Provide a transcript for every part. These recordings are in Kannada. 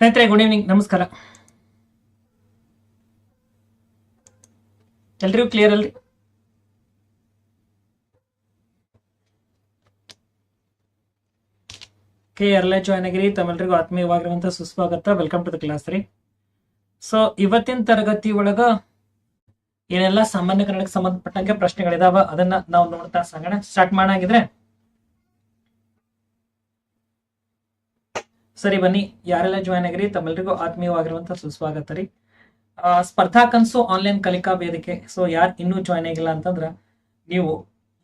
ಸ್ನೇಹಿತರೆ ಗುಡ್ ಈವ್ನಿಂಗ್ ನಮಸ್ಕಾರ. ಎಲ್ರಿಗೂ ಕ್ಲಿಯರ್ ಅಲ್ರಿ? ಕೆ ಎಲ್ಲ ಜಾಯ್ನ್ ಆಗಿರಿ ತಮ್ಮೆಲ್ರಿಗೂ ಆತ್ಮೀಯವಾಗಿರುವಂತ ಸುಸ್ವಾಗತ. ವೆಲ್ಕಮ್ ಟು ದ ಕ್ಲಾಸ್ ರೀ ಸೊ ಇವತ್ತಿನ ತರಗತಿ ಒಳಗ ಏನೆಲ್ಲ ಸಾಮಾನ್ಯ ಕನ್ನಡಕ್ಕೆ ಸಂಬಂಧಪಟ್ಟಂಗೆ ಪ್ರಶ್ನೆಗಳಿದಾವ, ಅದನ್ನ ನಾವು ನೋಡ್ತಾ ಸಂಗಣ. ಸ್ಟಾರ್ಟ್ ಮಾಡಾಗಿದ್ರೆ ಸರಿ ಬನ್ನಿ, ಯಾರೆಲ್ಲ ಜಾಯ್ನ್ ಆಗಿರಿ ತಮ್ಮೆಲ್ಲರಿಗೂ ಆತ್ಮೀಯವಾಗಿರುವಂತ ಸುಸ್ವಾಗತ ರೀ. ಸ್ಪರ್ಧಾ ಕನಸು ಆನ್ಲೈನ್ ಕಲಿಕಾ ವೇದಿಕೆ. ಸೊ ಯಾರು ಇನ್ನೂ ಜಾಯ್ನ್ ಆಗಿಲ್ಲ ಅಂತಂದ್ರ ನೀವು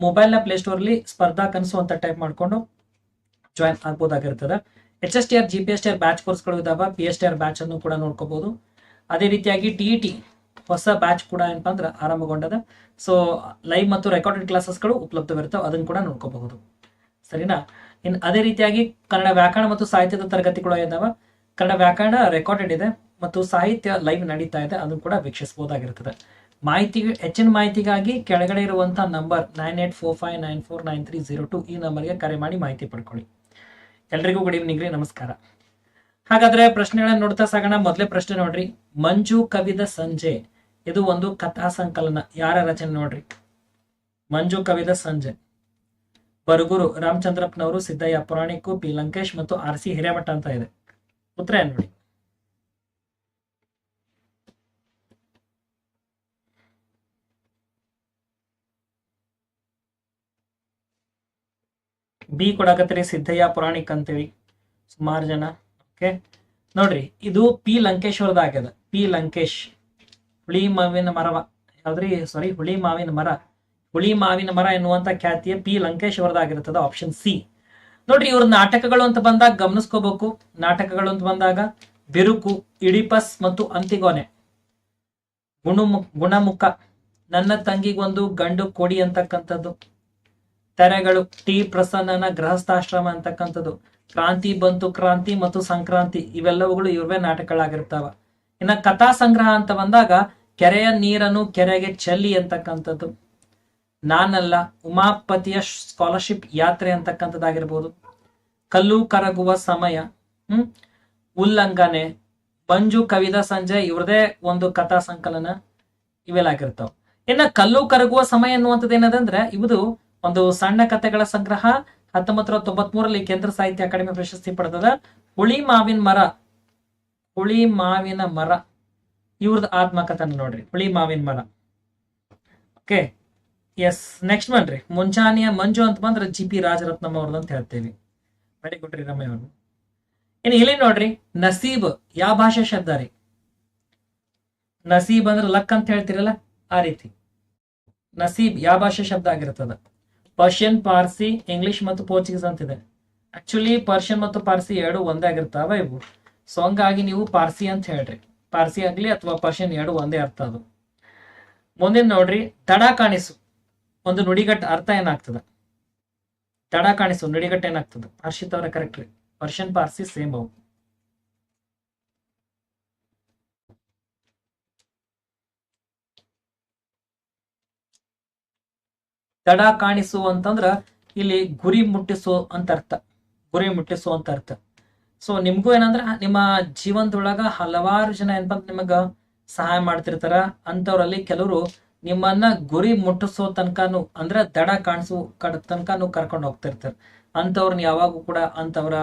ಮೊಬೈಲ್ನ ಪ್ಲೇಸ್ಟೋರ್ಲಿ ಸ್ಪರ್ಧಾ ಕನಸು ಅಂತ ಟೈಪ್ ಮಾಡ್ಕೊಂಡು join ಆಗ್ಬೋದಾಗಿರ್ತದೆ. H S T R G P S T R batch ಕೋರ್ಸ್ಗಳು ಇದಾವ P S T R batch ಅನ್ನು ಕೂಡ ನೋಡ್ಕೋಬಹುದು ಅದೇ ರೀತಿಯಾಗಿ ಟಿ ಇ ಟಿ ಹೊಸ ಬ್ಯಾಚ್ ಕೂಡ ಏನಪ್ಪ ಅಂದ್ರೆ ಆರಂಭಗೊಂಡದ. ಸೊ ಲೈವ್ ಮತ್ತು ರೆಕಾರ್ಡೆಡ್ ಕ್ಲಾಸಸ್ಗಳು ಉಪಲಬ್ಧವಿರ್ತಾವೆ, ಅದನ್ನು ಕೂಡ ನೋಡ್ಕೋಬಹುದು. ಸರಿನಾ? ಇನ್ನು ಅದೇ ರೀತಿಯಾಗಿ ಕನ್ನಡ ವ್ಯಾಕರಣ ಮತ್ತು ಸಾಹಿತ್ಯದ ತರಗತಿಗಳು ಇದಾವ. ಕನ್ನಡ ವ್ಯಾಕರಣ ರೆಕಾರ್ಡೆಡ್ ಇದೆ ಮತ್ತು ಸಾಹಿತ್ಯ ಲೈವ್ ನಡೀತಾ ಇದೆ. ಅದನ್ನು ಕೂಡ ವೀಕ್ಷಿಸಬಹುದಾಗಿರ್ತದೆ ಮಾಹಿತಿ ಹೆಚ್ಚಿನ ಮಾಹಿತಿಗಾಗಿ ಕೆಳಗಡೆ ಇರುವಂತಹ number nine eight four five nine four nine three zero two ಈ ನಂಬರ್ಗೆ ಕರೆ ಮಾಡಿ ಮಾಹಿತಿ ಪಡ್ಕೊಳ್ಳಿ. ಎಲ್ರಿಗೂ ಗುಡ್ ಈವ್ನಿಂಗ್ ರೀ. ನಮಸ್ಕಾರ. ಹಾಗಾದ್ರೆ ಪ್ರಶ್ನೆಗಳನ್ನ ನೋಡ್ತಾ ಸಾಗೋಣ. ಮೊದಲೇ ಪ್ರಶ್ನೆ ನೋಡ್ರಿ. ಮಂಜು ಕವಿದ ಸಂಜೆ. ಇದು ಒಂದು ಕಥಾ ಸಂಕಲನ. ಯಾರ ರಚನೆ ನೋಡ್ರಿ? ಮಂಜು ಕವಿದ ಸಂಜೆ. ಬರಗೂರು ರಾಮಚಂದ್ರಪ್ಪನವರು, ಸಿದ್ದಯ್ಯ ಪುರಾಣಿಕು, ಪಿ. ಲಂಕೇಶ್ ಮತ್ತು ಆರ್ ಸಿ ಹಿರೇಮಠ ಅಂತ ಇದೆ. ಉತ್ತರ ನೋಡಿ. ಬಿ ಕೊಡಕತ್ರಿ ಸಿದ್ದಯ್ಯ ಪುರಾಣಿಕ್ ಅಂತೇಳಿ. ಸುಮಾರು ಜನ. ಓಕೆ. ನೋಡ್ರಿ, ಇದು ಪಿ. ಲಂಕೇಶ್ ಅವ್ರದ್ದಾಗ್ಯದ ಪಿ. ಲಂಕೇಶ್ ಹುಳಿ ಮಾವಿನ ಮರವ. ಯಾವ್ದ್ರಿ? ಸಾರಿ ಹುಳಿ ಮಾವಿನ ಮರ. ಹುಳಿ ಮಾವಿನ ಮರ ಎನ್ನುವಂತ ಖ್ಯಾತಿಯ ಪಿ. ಲಂಕೇಶ್ ಅವ್ರದ್ದಾಗಿರ್ತದ ಆಪ್ಷನ್ ಸಿ ನೋಡ್ರಿ, ಇವ್ರ ನಾಟಕಗಳು ಅಂತ ಬಂದಾಗ ಗಮನಿಸ್ಕೋಬೇಕು. ನಾಟಕಗಳು ಅಂತ ಬಂದಾಗ ಬಿರುಕು, ಇಡಿಪಸ್ ಮತ್ತು ಅಂತಿಗೋನೆ. ಗುಣಮು, ಗುಣಮುಖ. ನನ್ನ ತಂಗಿಗೊಂದು ಗಂಡು ಕೊಡಿ ಅಂತಕ್ಕಂಥದ್ದು. ತೆರೆಗಳು, ಟಿ ಪ್ರಸನ್ನನ ಗೃಹಸ್ಥಾಶ್ರಮ ಅಂತಕ್ಕಂಥದ್ದು. ಕ್ರಾಂತಿ, ಬಂತು ಕ್ರಾಂತಿ ಮತ್ತು ಸಂಕ್ರಾಂತಿ, ಇವೆಲ್ಲವುಗಳು ಇವ್ರವೇ ನಾಟಕಗಳಾಗಿರ್ತಾವ. ಇನ್ನ ಕಥಾ ಸಂಗ್ರಹ ಅಂತ ಬಂದಾಗ ಕೆರೆಯ ನೀರನ್ನು ಕೆರೆಗೆ ಚೆಲ್ಲಿ ಅಂತಕ್ಕಂಥದ್ದು. ನಾನಲ್ಲ, ಉಮಾಪತಿಯ ಸ್ಕಾಲರ್ಶಿಪ್ ಯಾತ್ರೆ ಅಂತಕ್ಕಂಥದ್ದಾಗಿರ್ಬೋದು. ಕಲ್ಲು ಕರಗುವ ಸಮಯ, ಹ್ಮ್? ಉಲ್ಲಂಘನೆ, ಬಂಜು ಕವಿದ ಸಂಜೆ ಇವ್ರದೇ ಒಂದು ಕಥಾ ಸಂಕಲನ ಇವೆಲ್ಲ ಆಗಿರ್ತಾವ. ಇನ್ನ ಕಲ್ಲು ಕರಗುವ ಸಮಯ ಅನ್ನುವಂಥದ್ದು ಏನದಂದ್ರೆ, ಇವುದು ಒಂದು ಸಣ್ಣ ಕಥೆಗಳ ಸಂಗ್ರಹ ಹತ್ತೊಂಬತ್ತರ ನೂರ ತೊಂಬತ್ಮೂರಲ್ಲಿ ಕೇಂದ್ರ ಸಾಹಿತ್ಯ ಅಕಾಡೆಮಿ ಪ್ರಶಸ್ತಿ ಪಡೆದದ ಹುಳಿ ಮಾವಿನ ಮರ. ಹುಳಿ ಮಾವಿನ ಮರ. ಇವ್ರದ್ದು ಆತ್ಮಕಥನ ನೋಡ್ರಿ, ಹುಳಿ ಮಾವಿನ ಮರ. ಓಕೆ? ಎಸ್ ನೆಕ್ಸ್ಟ್ ಬನ್ರಿ ಮುಂಜಾನೆಯ ಮಂಜು ಅಂತ ಬಂದ್ರೆ ಜಿ ಪಿ ರಾಜರತ್ನಂ ಅವ್ರದ್ದು ಅಂತ ಹೇಳ್ತೇವೆ ವೆರಿ ಗುಡ್ ರೀ ಅವರು ಇನ್ನು ಇಲ್ಲಿ ನೋಡ್ರಿ, ನಸೀಬ್ ಯಾವ ಭಾಷೆ ಶಬ್ದ ರೀ? ನಸೀಬ್ ಅಂದ್ರೆ ಲಕ್ ಅಂತ ಹೇಳ್ತಿರಲ್ಲ, ಆ ರೀತಿ. ನಸೀಬ್ ಯಾವ ಭಾಷೆ ಶಬ್ದ ಆಗಿರ್ತದ? ಪರ್ಷಿಯನ್, ಪಾರ್ಸಿ, ಇಂಗ್ಲಿಷ್ ಮತ್ತು ಪೋರ್ಚುಗೀಸ್ ಅಂತಿದೆ. ಆಕ್ಚುಲಿ ಪರ್ಷಿಯನ್ ಮತ್ತು ಪಾರ್ಸಿ ಎರಡು ಒಂದೇ ಆಗಿರ್ತಾವ ಇವು. ಸೊ ಹಂಗಾಗಿ ನೀವು ಪಾರ್ಸಿ ಅಂತ ಹೇಳ್ರಿ. ಪಾರ್ಸಿ ಆಗ್ಲಿ ಅಥವಾ ಪರ್ಷಿಯನ್ ಎರಡು ಒಂದೇ ಅರ್ಥ ಅದು. ಮುಂದಿನ ನೋಡ್ರಿ, ತಡ ಕಾಣಿಸು. ಒಂದು ನುಡಿಗಟ್ಟು ಅರ್ಥ ಏನಾಗ್ತದ? ತಡ ಕಾಣಿಸು, ನುಡಿಗಟ್ಟು ಏನಾಗ್ತದ? ಹರ್ಷಿತ್ ಅವರ ಕರೆಕ್ಟ್ ರೀ. ಪಾರ್ಸಿ ಸೇಮ್ ಅವು. ತಡ ಕಾಣಿಸು ಅಂತಂದ್ರ ಇಲ್ಲಿ ಗುರಿ ಮುಟ್ಟಿಸು ಅಂತ ಅರ್ಥ. ಗುರಿ ಮುಟ್ಟಿಸು ಅಂತ ಅರ್ಥ. ಸೊ ನಿಮ್ಗೂ ಏನಂದ್ರ, ನಿಮ್ಮ ಜೀವನದೊಳಗ ಹಲವಾರು ಜನ ಏನಪ್ಪ ನಿಮಗ ಸಹಾಯ ಮಾಡ್ತಿರ್ತಾರ. ಅಂತವ್ರಲ್ಲಿ ಕೆಲವರು ನಿಮ್ಮನ್ನ ಗುರಿ ಮುಟ್ಟಿಸೋ ತನಕನು ಅಂದ್ರೆ ದಡ ಕಾಣಿಸೋ ಕಡ ತನಕನು ಕರ್ಕೊಂಡು ಹೋಗ್ತಿರ್ತಾರೆ. ಅಂತವ್ರನ್ನ ಯಾವಾಗೂ ಕೂಡ ಅಂತವರ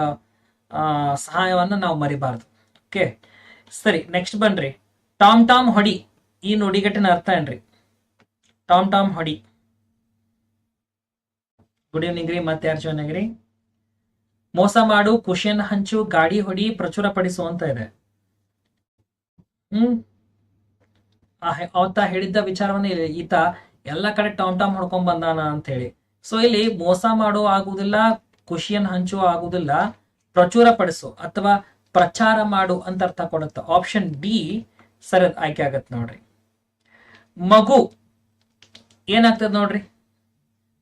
ಸಹಾಯವನ್ನ ನಾವು ಮರಿಬಾರ್ದು. ಓಕೆ ಸರಿ ನೆಕ್ಸ್ಟ್ ಬನ್ರಿ. ಟಾಮ್ ಟಾಮ್ ಹೊಡಿ. ಈ ನುಡಿಗಟ್ಟಿನ ಅರ್ಥ ಏನ್ರಿ? ಟಾಮ್ ಟಾಮ್ ಹೊಡಿ. ಗುಡ್ ಈವ್ನಿಂಗ್ ರೀ, ಮತ್ತೆ ಯಾರು ಜಾಯ್ನ್ ಮೋಸ ಮಾಡು, ಖುಷಿಯನ್ನು ಹಂಚು, ಗಾಡಿ ಹೊಡಿ ಪ್ರಚುರ ಪಡಿಸು ಅಂತ ಇದೆ. ಹ್ಮ್? ಆತ ಹೇಳಿದ್ದ ವಿಚಾರವನ್ನ ಈತ ಎಲ್ಲ ಕಡೆ ಟಾಮ್ ಟಾಮ್ ಹೊಡ್ಕೊಂಡ್ ಬಂದಾನ ಅಂತ ಹೇಳಿ. ಸೊ ಇಲ್ಲಿ ಮೋಸ ಮಾಡೋ ಆಗುದಿಲ್ಲ ಖುಷಿಯನ್ನು ಹಂಚುವ ಆಗುದಿಲ್ಲ, ಪ್ರಚುರ ಪಡಿಸು ಅಥವಾ ಪ್ರಚಾರ ಮಾಡು ಅಂತ ಅರ್ಥ ಕೊಡುತ್ತೆ. ಆಪ್ಷನ್ ಡಿ ಸರಿ, ಆಯ್ಕೆ ಆಗತ್ತೆ ನೋಡ್ರಿ. ಮಗು ಏನಾಗ್ತದ ನೋಡ್ರಿ?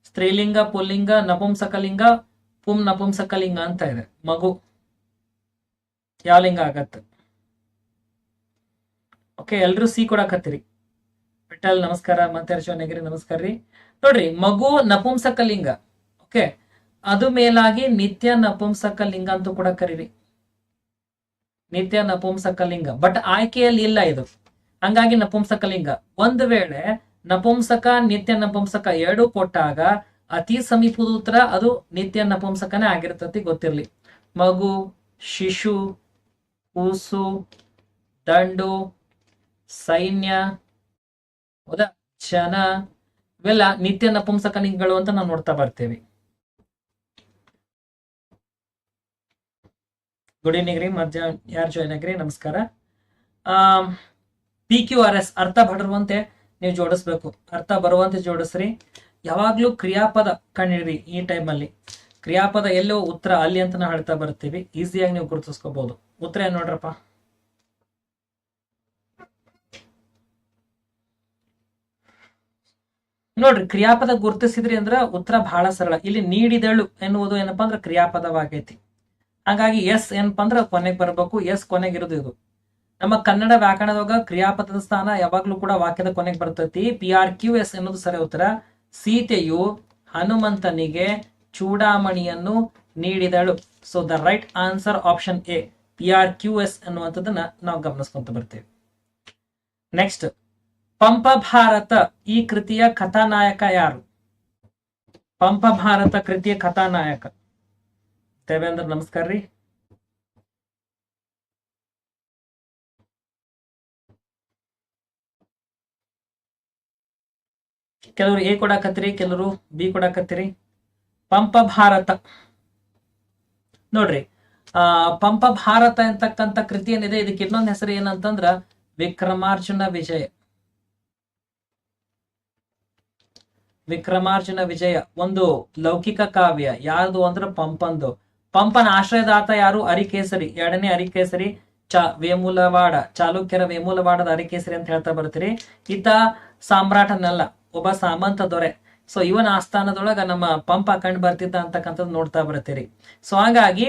ಸ್ತ್ರೀಲಿಂಗ, ಪುಲ್ಲಿಂಗ, ನಪುಂಸಕಲಿಂಗ, ಪುಂ ನಪುಂಸಕಲಿಂಗ ಅಂತ ಇದೆ. ಮಗು ಯಾವ ಲಿಂಗ ಆಗತ್ತೆ? ಓಕೆ, ಎಲ್ರು ಸಿ ಕೊಡಕತ್ತೀರಿ. ವಿಠಲ್ ನಮಸ್ಕಾರ ಮತ್ತೆ ನೆಗರಿ, ನಮಸ್ಕಾರ ರೀ. ನೋಡ್ರಿ, ಮಗು ನಪುಂಸಕ ಲಿಂಗ, ಓಕೆ? ಅದು ಮೇಲಾಗಿ ನಿತ್ಯ ನಪುಂಸಕ ಲಿಂಗ ಅಂತೂ ಕೂಡ ಕರೀರಿ. ನಿತ್ಯ ನಪುಂಸಕಲಿಂಗ ಬಟ್ ಆಯ್ಕೆಯಲ್ಲಿ ಇಲ್ಲ ಇದು. ಹಂಗಾಗಿ ನಪುಂಸಕಲಿಂಗ ಒಂದು ವೇಳೆ ನಪುಂಸಕ, ನಿತ್ಯ ನಪುಂಸಕ ಎರಡು ಕೊಟ್ಟಾಗ ಅತಿ ಸಮೀಪದ ಉತ್ತರ ಅದು ನಿತ್ಯ ನಪುಂಸಕನೇ ಆಗಿರ್ತತಿ ಗೊತ್ತಿರ್ಲಿ. ಮಗು, ಶಿಶು, ಕೂಸು, ದಂಡು ಸೈನ್ಯ ಹೌದಾ ಜನ ಇವೆಲ್ಲ ನಿತ್ಯ ನಪುಂಸಕಲಿಂಗಗಳು ಅಂತ ನಾವು ನೋಡ್ತಾ ಬರ್ತೇವೆ. ಗುಡ್ ಈವ್ನಿಂಗ್ ರೀ ಮಧ್ಯಾಹ್ನ ಯಾರು ಜಾಯ್ನ್ ಆಗ್ರಿ? ನಮಸ್ಕಾರ. ಪಿ ಕ್ಯೂ ಆರ್ ಎಸ್ ಅರ್ಥ ಬರುವಂತೆ ನೀವು ಜೋಡಿಸ್ಬೇಕು. ಅರ್ಥ ಬರುವಂತೆ ಜೋಡಿಸ್ರಿ. ಯಾವಾಗ್ಲೂ ಕ್ರಿಯಾಪದ ಕಂಡಿಡ್ರಿ ಈ ಟೈಮಲ್ಲಿ ಕ್ರಿಯಾಪದ ಎಲ್ಲೋ ಉತ್ತರ ಅಲ್ಲಿ ಅಂತ ನಾವು ಹೇಳ್ತಾ ಬರ್ತೀವಿ. ಈಸಿಯಾಗಿ ನೀವು ಗುರುತಿಸ್ಕೋಬಹುದು ಉತ್ತರ ಏನ್ ನೋಡ್ರಪ್ಪ? ನೋಡ್ರಿ, ಕ್ರಿಯಾಪದ ಗುರುತಿಸಿದ್ರಿ ಅಂದ್ರ ಉತ್ತರ ಬಹಳ ಸರಳ. ಇಲ್ಲಿ ನೀಡಿದಳು ಎನ್ನುವುದು ಏನಪ್ಪಾ ಅಂದ್ರೆ ಕ್ರಿಯಾಪದವಾಗೈತಿ. ಹಾಗಾಗಿ ಎಸ್ ಏನಪ್ಪಾ ಅಂದ್ರೆ ಕೊನೆಗೆ ಬರಬೇಕು, ಎಸ್ ಕೊನೆಗಿರೋದು ಇದು. ನಮ್ಮ ಕನ್ನಡ ವ್ಯಾಕರಣದಾಗ ಕ್ರಿಯಾಪದದ ಸ್ಥಾನ ಯಾವಾಗ್ಲೂ ಕೂಡ ವಾಕ್ಯದ ಕೊನೆಗೆ ಬರ್ತೈತಿ. ಪಿ ಆರ್ ಕ್ಯೂ ಎಸ್ ಎನ್ನುವುದು ಸರಿ ಉತ್ತರ. ಸೀತೆಯು ಹನುಮಂತನಿಗೆ ಚೂಡಾಮಣಿಯನ್ನು ನೀಡಿದಳು. So the right answer option A P R Q S ಅನ್ನುವಂಥದ್ದನ್ನ ನಾವು ಗಮನಿಸ್ಕೊಂತ ಬರ್ತೇವೆ. ನೆಕ್ಸ್ಟ್ ಪಂಪ ಭಾರತ ಈ ಕೃತಿಯ ಕಥಾನಾಯಕ ಯಾರು? ಪಂಪ ಭಾರತ ಕೃತಿಯ ಕಥಾನಾಯಕ. ದೇವೇಂದ್ರ, ನಮಸ್ಕಾರ ರೀ. ಕೆಲವರು ಎ ಕೊಡಾಕತ್ತೀರಿ, ಕೆಲವರು ಬಿ ಕೊಡಾಕತ್ತೀರಿ. ಪಂಪ ಭಾರತ ನೋಡ್ರಿ, ಆ ಪಂಪ ಭಾರತ ಅಂತಕ್ಕಂಥ ಕೃತಿ ಏನಿದೆ, ಇದಕ್ಕೆ ಇನ್ನೊಂದು ಹೆಸರು ಏನಂತಂದ್ರ ವಿಕ್ರಮಾರ್ಜುನ ವಿಜಯ. ವಿಕ್ರಮಾರ್ಜುನ ವಿಜಯ, ಒಂದು ಲೌಕಿಕ ಕಾವ್ಯ, ಯಾರ್ದು ಅಂದ್ರೆ ಪಂಪಂದು. ಪಂಪನ ಆಶ್ರಯದಾತ ಯಾರು? ಅರಿಕೇಸರಿ. ಎರಡನೇ ಅರಿಕೇಸರಿ, ಚ, ವೇಮೂಲವಾಡ, ಚಾಲುಕ್ಯರ ವೇಮೂಲವಾಡದ ಅರಿಕೇಸರಿ ಅಂತ ಹೇಳ್ತಾ ಬರ್ತೀರಿ ಈತ ಸಾಮ್ರಾಟನಲ್ಲ, ಒಬ್ಬ ಸಾಮಂತ ದೊರೆ. ಸೊ ಇವನ ಆಸ್ಥಾನದೊಳಗ ನಮ್ಮ ಪಂಪ ಕಂಡು ಬರ್ತಿದ್ದ ಅಂತಕ್ಕಂಥದ್ದು ನೋಡ್ತಾ ಬರ್ತೀರಿ ಸೊ ಹಾಗಾಗಿ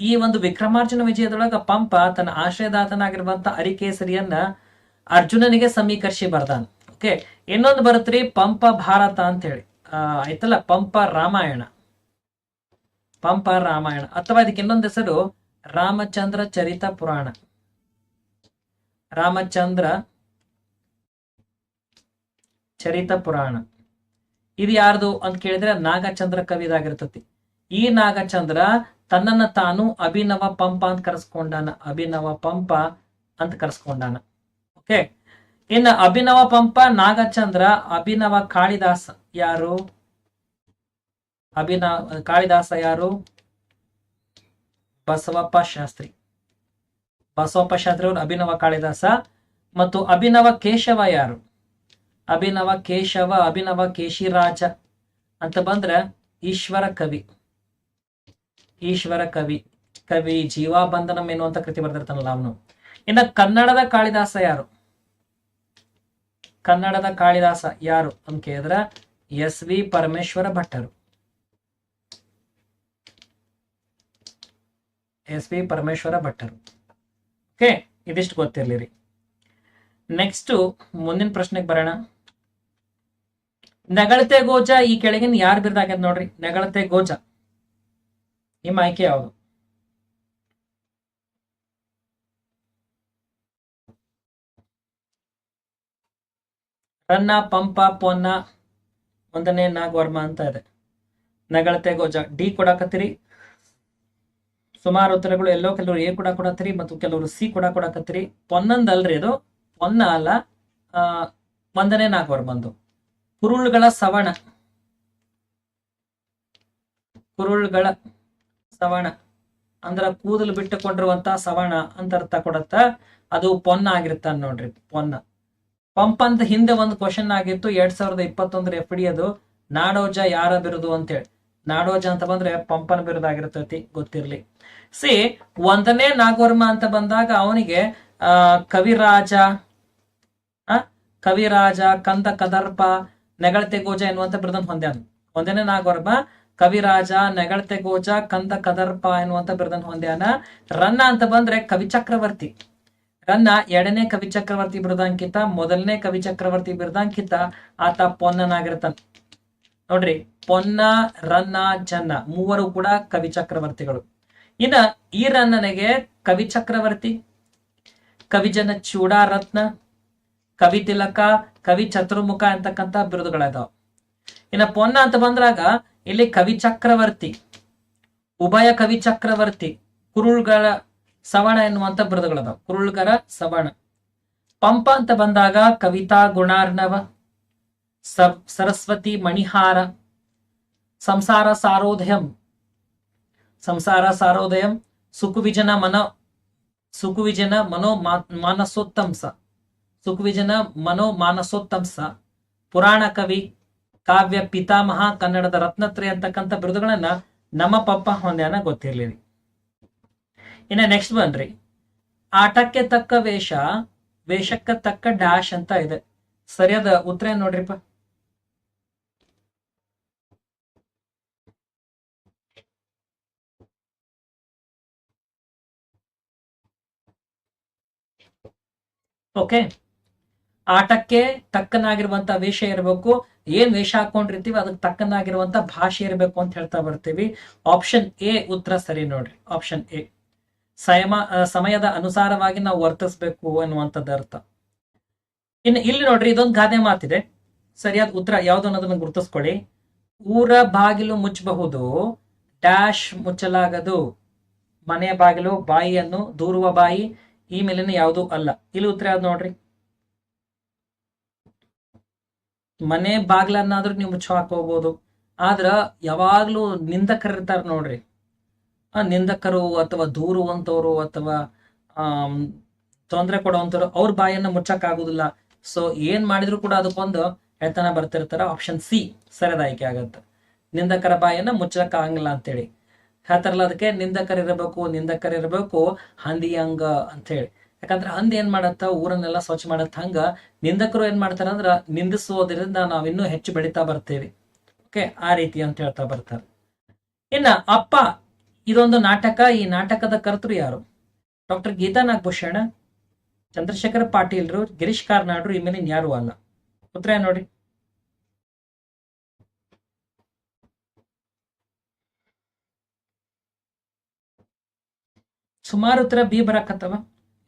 ಈ ಒಂದು ವಿಕ್ರಮಾರ್ಜುನ ವಿಜಯದೊಳಗ ಪಂಪ ತನ್ನ ಆಶ್ರಯದಾತನಾಗಿರುವಂತ ಅರಿಕೇಸರಿಯನ್ನ ಅರ್ಜುನನಿಗೆ ಸಮೀಕರಿಸಿ ಬರ್ದಾನ. ಓಕೆ, ಇನ್ನೊಂದು ಬರುತ್ತ್ರಿ ಪಂಪ ಭಾರತ ಅಂತ ಹೇಳಿ ಆಯ್ತಲ್ಲ, ಪಂಪ ರಾಮಾಯಣ. ಪಂಪ ರಾಮಾಯಣ. ಅಥವಾ ಇದಕ್ಕೆ ಇನ್ನೊಂದು ಹೆಸರು, ರಾಮಚಂದ್ರ ಚರಿತ ಪುರಾಣ. ರಾಮಚಂದ್ರ ಚರಿತ ಪುರಾಣ. ಇದು ಯಾರ್ದು ಅಂತ ಕೇಳಿದ್ರೆ, ನಾಗಚಂದ್ರ ಕವಿದಾಗಿರ್ತತಿ. ಈ ನಾಗಚಂದ್ರ ತನ್ನನ್ನ ತಾನು ಅಭಿನವ ಪಂಪ ಅಂತ ಕರೆಸ್ಕೊಂಡಾನ. ಅಭಿನವ ಪಂಪ ಅಂತ ಕರೆಸ್ಕೊಂಡಾನ. ಓಕೆ? ಇನ್ನ ಅಭಿನವ ಪಂಪ ನಾಗಚಂದ್ರ, ಅಭಿನವ ಕಾಳಿದಾಸ ಯಾರು? ಅಭಿನವ, ಕಾಳಿದಾಸ ಯಾರು? ಬಸವಪ್ಪ ಶಾಸ್ತ್ರಿ. ಬಸವಪ್ಪ ಶಾಸ್ತ್ರಿ ಅವರು ಅಭಿನವ ಕಾಳಿದಾಸ. ಮತ್ತು ಅಭಿನವ ಕೇಶವ ಯಾರು? ಅಭಿನವ ಕೇಶವ, ಅಭಿನವ ಕೇಶಿರಾಜ ಅಂತ ಬಂದ್ರೆ ಈಶ್ವರ ಕವಿ. ಈಶ್ವರ ಕವಿ. ಕವಿ ಜೀವಾಬಂಧನಂ ಎನ್ನುವಂತ ಕೃತಿ ಬರ್ದಿರ್ತಾನಲ್ಲ ಅವನು. ಇನ್ನ ಕನ್ನಡದ ಕಾಳಿದಾಸ ಯಾರು? ಕನ್ನಡದ ಕಾಳಿದಾಸ ಯಾರು ಅಂತ ಕೇಳಿದ್ರ ಎಸ್ ವಿ ಪರಮೇಶ್ವರ ಭಟ್ಟರು. ಎಸ್ ವಿ ಪರಮೇಶ್ವರ ಭಟ್ಟರು. ಓಕೆ, ಇದಿಷ್ಟು ಗೊತ್ತಿರ್ಲಿರಿ. ನೆಕ್ಸ್ಟ್ ಮುಂದಿನ ಪ್ರಶ್ನೆಗೆ ಬರೋಣ. ನಗಳತೆ ಗೋಜ ಈ ಕೆಳಗಿನ ಯಾರು ಬಿರ್ದಾಗ್ಯದ ನೋಡ್ರಿ? ನಗಳತೆ ಗೋಜ. ನಿಮ್ಮ ಆಯ್ಕೆ ಯಾವುದು? ರನ್ನ, ಪಂಪ, ಪೊನ್ನ, ಒಂದನೇ ನಾಗವರ್ಮ ಅಂತ ಇದೆ. ನಗಳತೆ ಗೋಜ, ಡಿ ಕೊಡಾಕತ್ತೀರಿ ಸುಮಾರು ಉತ್ತರಗಳು ಎಲ್ಲೋ ಕೆಲವರು ಎ ಕೂಡ ಕೊಡತ್ತೀರಿ ಮತ್ತು ಕೆಲವರು ಸಿ ಕೂಡ ಕೊಡಾಕತ್ತೀರಿ. ಪೊನ್ನಂದಲ್ರಿ ಇದು ಪೊನ್ನ ಅಲ್ಲ ಒಂದನೇ ನಾಗವರ್ಮಂದು. ಕುರುಳುಗಳ ಸವಣ. ಕುರುಳುಗಳ ಸವಣ. ಅಂದ್ರ ಕೂದಲು ಬಿಟ್ಟುಕೊಂಡಿರುವಂತ ಸವಣ ಅಂತ ಅರ್ಥ ಕೊಡತ್ತ. ಅದು ಪೊನ್ನ ಆಗಿರ್ತಾನ ನೋಡ್ರಿ, ಪೊನ್ನ. ಪಂಪ್ ಅಂತ ಹಿಂದೆ ಒಂದು ಕ್ವಶನ್ ಆಗಿತ್ತು, ಎರಡ್ ಸಾವಿರದ ಇಪ್ಪತ್ತೊಂದರ ಎಫ್ ಡಿ ಅದು. ನಾಡೋಜ ಯಾರ ಬಿರುದು ಅಂತೇಳಿ. ನಾಡೋಜ ಅಂತ ಬಂದ್ರೆ ಪಂಪನ ಬಿರುದು ಆಗಿರ್ತೈತಿ, ಗೊತ್ತಿರ್ಲಿ. ಸಿ ಒಂದನೇ ನಾಗವರ್ಮ ಅಂತ ಬಂದಾಗ ಅವನಿಗೆ, ಆ, ಕವಿರಾಜ ಆ, ಕವಿರಾಜ, ಕಂದ ಕದರ್ಪ, ನೆಗಳತೆ ಗೋಜ ಎನ್ನುವಂತ ಬಿರುದನ್ನು ಹೊಂದ್ಯಾನ ಒಂದನೇ ನಾಗವರ್ಮ, ಕವಿರಾಜ, ನೆಗಳತೆ ಗೋಜ, ಕಂದ ಕದರ್ಪ ಎನ್ನುವಂತ ಬಿರುದನ್ನು ಹೊಂದ್ಯಾನ ರನ್ನ ಅಂತ ಬಂದ್ರೆ ಕವಿ ಚಕ್ರವರ್ತಿ ರನ್ನ ಎರಡನೇ ಕವಿ ಚಕ್ರವರ್ತಿ ಬಿರುದಂಕಿತ, ಮೊದಲನೇ ಕವಿ ಚಕ್ರವರ್ತಿ ಬಿರುದಂಕಿತ, ಆತ ಪೊನ್ನನಾಗಿರ್ತಾನ ನೋಡ್ರಿ, ಪೊನ್ನ, ರನ್ನ ಚನ್ನ ಮೂವರು ಕೂಡ ಕವಿ ಚಕ್ರವರ್ತಿಗಳು. ಇನ್ನ ಈ ರನ್ನನಿಗೆ ಕವಿ ಚಕ್ರವರ್ತಿ ಕವಿಜನ ಚೂಡಾರತ್ನ ಕವಿ ತಿಲಕ, ಕವಿ ಚತುರ್ಮುಖ ಅಂತಕ್ಕಂತ ಬಿರುದುಗಳಿದಾವ. ಇನ್ನ ಪೊನ್ನ ಅಂತ ಬಂದ್ರಾಗ ಇಲ್ಲಿ ಕವಿ ಚಕ್ರವರ್ತಿ, ಉಭಯ ಕವಿ ಚಕ್ರವರ್ತಿ, ಕುರುಳ್ಗಳ ಸವಣ ಎನ್ನುವಂತ ಬಿರುದುಗಳದಾವ ಕುರುಳ್ಕರ ಸವಣ. ಪಂಪ ಅಂತ ಬಂದಾಗ ಕವಿತಾ ಗುಣಾರ್ಣವ ಸರಸ್ವತಿ ಮಣಿಹಾರ, ಸಂಸಾರ ಸಾರೋದಯಂ ಸಂಸಾರ ಸಾರೋದಯಂ ಸುಕುವಿಜನ ಮನ, ಸುಕುವಿಜನ ಮನೋ ಮಾನಸೋತ್ತಂಸ, ಸುಕುವಿಜನ ಮನೋ ಮಾನಸೋತ್ತಂಸ, ಪುರಾಣ ಕವಿ, ಕಾವ್ಯ ಪಿತಾಮಹ ಕನ್ನಡದ ರತ್ನತ್ರಯ ಅಂತಕ್ಕಂಥ ಬಿರುದುಗಳನ್ನ ನಮ್ಮ ಪಪ್ಪ ಹೊಂದ್ಯಾನ ಗೊತ್ತಿರ್ಲಿರಿ. ಇನ್ನ ನೆಕ್ಸ್ಟ್ ಬನ್ರಿ ಆಟಕ್ಕೆ ತಕ್ಕ ವೇಷ, ವೇಷಕ್ಕೆ ತಕ್ಕ ಡ್ಯಾಶ್ ಅಂತ ಇದೆ. ಸರಿಯಾದ ಉತ್ತರ ಏನ್ ನೋಡ್ರಿಪ್ಪ? ಓಕೆ ಆಟಕ್ಕೆ ತಕ್ಕನಾಗಿರುವಂತ ವೇಷ ಇರಬೇಕು. ಏನ್ ವೇಷ ಹಾಕೊಂಡಿರ್ತೀವಿ, ಅದಕ್ಕೆ ತಕ್ಕನಾಗಿರುವಂತ ಭಾಷೆ ಇರಬೇಕು ಅಂತ ಹೇಳ್ತಾ ಬರ್ತೀವಿ. ಆಪ್ಷನ್ ಎ ಉತ್ತರ ಸರಿ ನೋಡ್ರಿ. ಆಪ್ಷನ್ ಎ ಸಮಯ ಆ, ಸಮಯದ ಅನುಸಾರವಾಗಿ ನಾವು ವರ್ತಿಸ್ಬೇಕು ಅನ್ನುವಂಥದ್ದು ಅರ್ಥ. ಇನ್ನು ಇಲ್ಲಿ ನೋಡ್ರಿ ಇದೊಂದು ಗಾದೆ ಮಾತಿದೆ. ಸರಿಯಾದ ಉತ್ತರ ಯಾವ್ದು ಅನ್ನೋದನ್ನ ಗುರುತಿಸ್ಕೊಳ್ಳಿ. ಊರ ಬಾಗಿಲು ಮುಚ್ಚಬಹುದು ಡ್ಯಾಶ್ ಮುಚ್ಚಲಾಗದು. ಮನೆಯ ಬಾಗಿಲು ಬಾಯಿಯನ್ನು ದೂರುವ ಬಾಯಿ ಈ ಮೇಲಿನ ಯಾವುದು ಅಲ್ಲ. ಇಲ್ಲಿ ಉತ್ತರ ಯಾವ್ದು ನೋಡ್ರಿ? ಮನೆ ಬಾಗಿಲನ್ನಾದ್ರೂ ನೀವು ಮುಚ್ಚ ಹಾಕೋಬಹುದು ಆದ್ರ ಯಾವಾಗ್ಲೂ ನಿಂದಕರಿರ್ತಾರ ನೋಡ್ರಿ. ನಿಂದಕರು ಅಥವಾ ದೂರುವಂತವ್ರು ಅಥವಾ ತೊಂದರೆ ಕೊಡುವಂತವ್ರು ಅವ್ರ ಬಾಯನ್ನ ಮುಚ್ಚಕ್ ಆಗುದಿಲ್ಲ ಸೊ ಏನ್ ಮಾಡಿದ್ರು ಕೂಡ ಅದಕ್ಕೊಂದು ಎತ್ತನ ಬರ್ತಿರ್ತಾರ. ಆಪ್ಷನ್ ಸಿ ಸರಿಯಾದ ಆಯ್ಕೆ ಆಗತ್ತೆ. ನಿಂದಕರ ಬಾಯನ್ನ ಮುಚ್ಚಕ್ ಆಗಂಗಿಲ್ಲ ಅಂತೇಳಿ. ಹೇಳ್ತಾರಲ್ಲ ಅದಕ್ಕೆ ನಿಂದಕರಿರಬೇಕು ನಿಂದಕರಿರಬೇಕು, ಹಂದಿ ಹಂಗ ಅಂತೇಳಿ ಯಾಕಂದ್ರೆ ಹಂದಿ ಏನ್ ಮಾಡತ್ತ, ಊರನ್ನೆಲ್ಲ ಸ್ವಚ್ಛ ಮಾಡತ್ತ. ಹಂಗ ನಿಂದಕರು ಏನ್ ಮಾಡ್ತಾರ ಅಂದ್ರ ನಿಂದಿಸುವುದರಿಂದ ನಾವ್ ಇನ್ನೂ ಹೆಚ್ಚು ಬೆಳಿತಾ ಬರ್ತೇವೆ. ಓಕೆ ಆ ರೀತಿ ಅಂತ ಹೇಳ್ತಾ ಬರ್ತಾರೆ. ಇನ್ನ ಅಪ್ಪ ಇದೊಂದು ನಾಟಕ. ಈ ನಾಟಕದ ಕರ್ತೃ ಯಾರು? ಡಾಕ್ಟರ್ ಗೀತಾ ನಾಗಭೂಷಣ ಚಂದ್ರಶೇಖರ ಪಾಟೀಲ್ರು ಗಿರೀಶ್ ಕಾರ್ನಾಡ್ರು ಈ ಮೇಲಿನ ಯಾರು ಅಲ್ಲ. ಉತ್ತರ ನೋಡಿ ಸುಮಾರು ಉತ್ತರ ಬಿ ಬರಾಕತ್ತವ.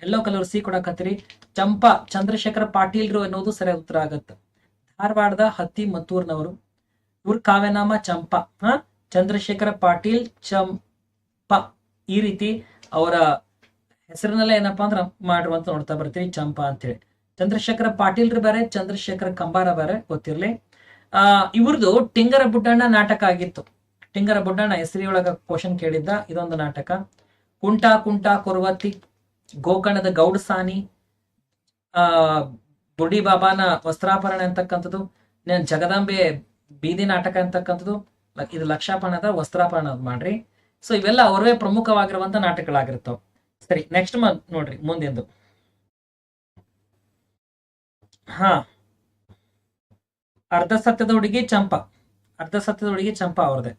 ಎಲ್ಲೋ ಕಲರ್ ಸಿ ಕೊಡಕತ್ತೀರಿ. ಚಂಪಾ, ಚಂದ್ರಶೇಖರ ಪಾಟೀಲ್ರು ಅನ್ನೋದು ಸರಿ ಉತ್ತರ ಆಗತ್ತ. ಧಾರವಾಡದ ಹತ್ತಿ ಮತ್ತೂರ್ನವರು ಇವ್ರ ಕಾವ್ಯನಾಮ ಚಂಪಾ. ಹ? ಚಂದ್ರಶೇಖರ ಪಾಟೀಲ್ ಈ ರೀತಿ ಅವರ ಹೆಸರಿನಲ್ಲೇ ಏನಪ್ಪಾ ಅಂದ್ರ ಅಂತ ನೋಡ್ತಾ ಬರ್ತೀವಿ ಚಂಪಾ ಅಂತೇಳಿ. ಚಂದ್ರಶೇಖರ ಪಾಟೀಲ್ರು ಬೇರೆ ಚಂದ್ರಶೇಖರ ಕಂಬಾರ ಬೇರೆ ಗೊತ್ತಿರ್ಲಿ. ಆ ಇವ್ರದ್ದು ಟಿಂಗರ ಬುಡ್ಡಣ್ಣ ನಾಟಕ ಆಗಿತ್ತು. ಟಿಂಗರ ಬುಡ್ಡಣ್ಣ ಹೆಸರಿಯೊಳಗ ಕ್ವಶನ್ ಕೇಳಿದ್ದ, ಇದೊಂದು ನಾಟಕ. ಕುಂಟಾ ಕುಂಟಾ ಕೊರವತಿ ಗೋಕರ್ಣದ ಗೌಡಸಾನಿ ಆ ಬುಡಿ ಬಾಬಾನ ವಸ್ತ್ರಾಪರಣ ಅಂತಕ್ಕಂಥದ್ದು ಜಗದಾಂಬೆ ಬೀದಿ ನಾಟಕ ಅಂತಕ್ಕಂಥದ್ದು ಇದು ಲಕ್ಷಾಪಣದ ವಸ್ತ್ರಾಪರಣ ಮಾಡ್ರಿ. ಸೊ ಇವೆಲ್ಲ ಅವರವೇ ಪ್ರಮುಖವಾಗಿರುವಂತ ನಾಟಕಗಳಾಗಿರ್ತಾವ ಸರಿ ನೆಕ್ಸ್ಟ್ ಮಂತ್ ನೋಡ್ರಿ, ಮುಂದಿಂದು. ಹಾ. ಅರ್ಧ ಸತ್ಯದ ಹುಡುಗಿ ಚಂಪಾ. ಅರ್ಧ ಸತ್ಯದ ಹುಡುಗಿ ಚಂಪಾ ಅವ್ರದೇ